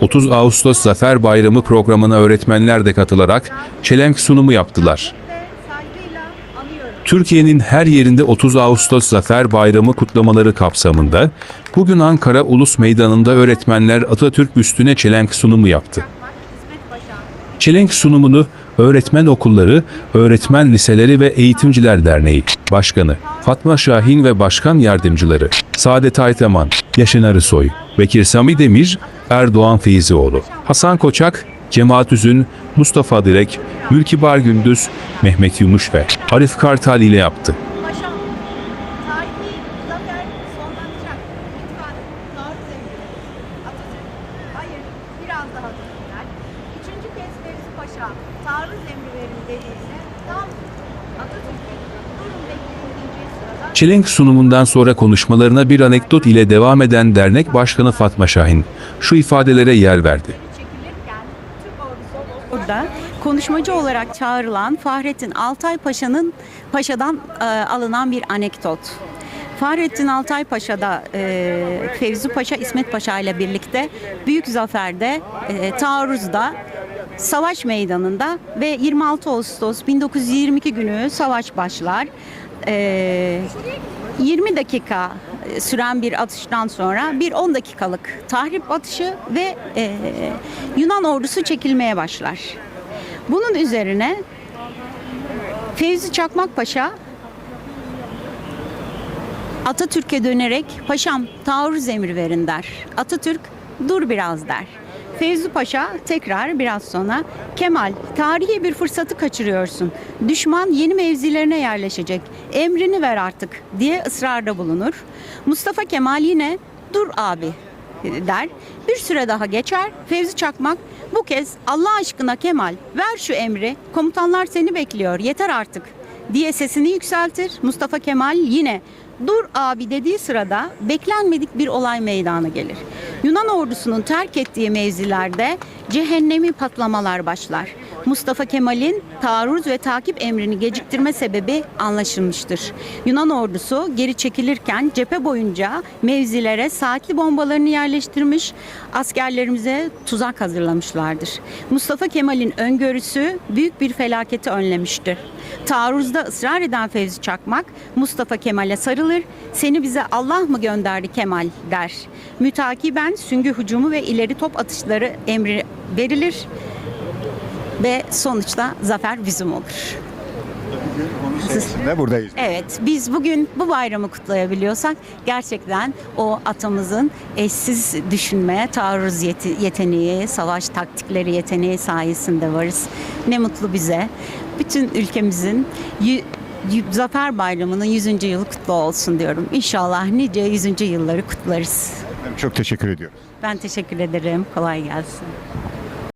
30 Ağustos Zafer Bayramı programına öğretmenler de katılarak çelenk sunumu yaptılar. Türkiye'nin her yerinde 30 Ağustos Zafer Bayramı kutlamaları kapsamında bugün Ankara Ulus Meydanı'nda öğretmenler Atatürk büstüne çelenk sunumu yaptı. Çelenk sunumunu Öğretmen Okulları, Öğretmen Liseleri ve Eğitimciler Derneği Başkanı Fatma Şahin ve Başkan Yardımcıları Saadet Aytaman, Yaşın Arısoy, Bekir Sami Demir, Erdoğan Feyzioğlu, Hasan Koçak, Cemaat Üzün, Mustafa Direk, Ülkibar Gündüz, Mehmet Yumuş ve Arif Kartal ile yaptı. Paşam. Tarihi zafer sonlanacak. Lütfen taarruz emri. Atatürk. Hayır. Biraz daha dinler. Üçüncü kez Fevzi Paşa taarruz emri verin dediğinde tam Atatürk'ün sırada Çelenk sunumundan sonra konuşmalarına bir anekdot ile devam eden dernek başkanı Fatma Şahin şu ifadelere yer verdi. çekilirken Türk ordusu Burada konuşmacı olarak çağrılan Fahrettin Altay Paşa'nın Paşa'dan e, alınan bir anekdot. Fahrettin Altay Paşa da e, Fevzi Paşa İsmet Paşa ile birlikte Büyük Zafer'de e, taarruzda savaş meydanında ve 26 Ağustos 1922 günü savaş başlar. E, 20 dakika süren bir atıştan sonra bir 10 dakikalık tahrip atışı ve e, Yunan ordusu çekilmeye başlar. Bunun üzerine Fevzi Çakmak Paşa Atatürk'e dönerek paşam taarruz emri verin der. Atatürk dur biraz der. Fevzi Paşa tekrar biraz sonra Kemal tarihi bir fırsatı kaçırıyorsun. Düşman yeni mevzilerine yerleşecek. Emrini ver artık diye ısrarda bulunur. Mustafa Kemal yine dur abi der. Bir süre daha geçer. Fevzi Çakmak bu kez Allah aşkına Kemal ver şu emri. Komutanlar seni bekliyor. Yeter artık diye sesini yükseltir. Mustafa Kemal yine dur abi dediği sırada beklenmedik bir olay meydana gelir. Yunan ordusunun terk ettiği mevzilerde cehennemi patlamalar başlar. Mustafa Kemal'in taarruz ve takip emrini geciktirme sebebi anlaşılmıştır. Yunan ordusu geri çekilirken cephe boyunca mevzilere saatli bombalarını yerleştirmiş, askerlerimize tuzak hazırlamışlardır. Mustafa Kemal'in öngörüsü büyük bir felaketi önlemiştir. Taarruzda ısrar eden Fevzi Çakmak Mustafa Kemal'e sarılır, seni bize Allah mı gönderdi Kemal der. Mütakiben süngü hücumu ve ileri top atışları emri verilir ve sonuçta zafer bizim olur. Ne buradayız? Evet, biz bugün bu bayramı kutlayabiliyorsak gerçekten o atamızın eşsiz düşünme, taarruz yeti- yeteneği, savaş taktikleri yeteneği sayesinde varız. Ne mutlu bize. Bütün ülkemizin Zafer Bayramı'nın 100. yılı kutlu olsun diyorum. İnşallah nice 100. yılları kutlarız. Çok teşekkür ediyoruz. Ben teşekkür ederim. Kolay gelsin.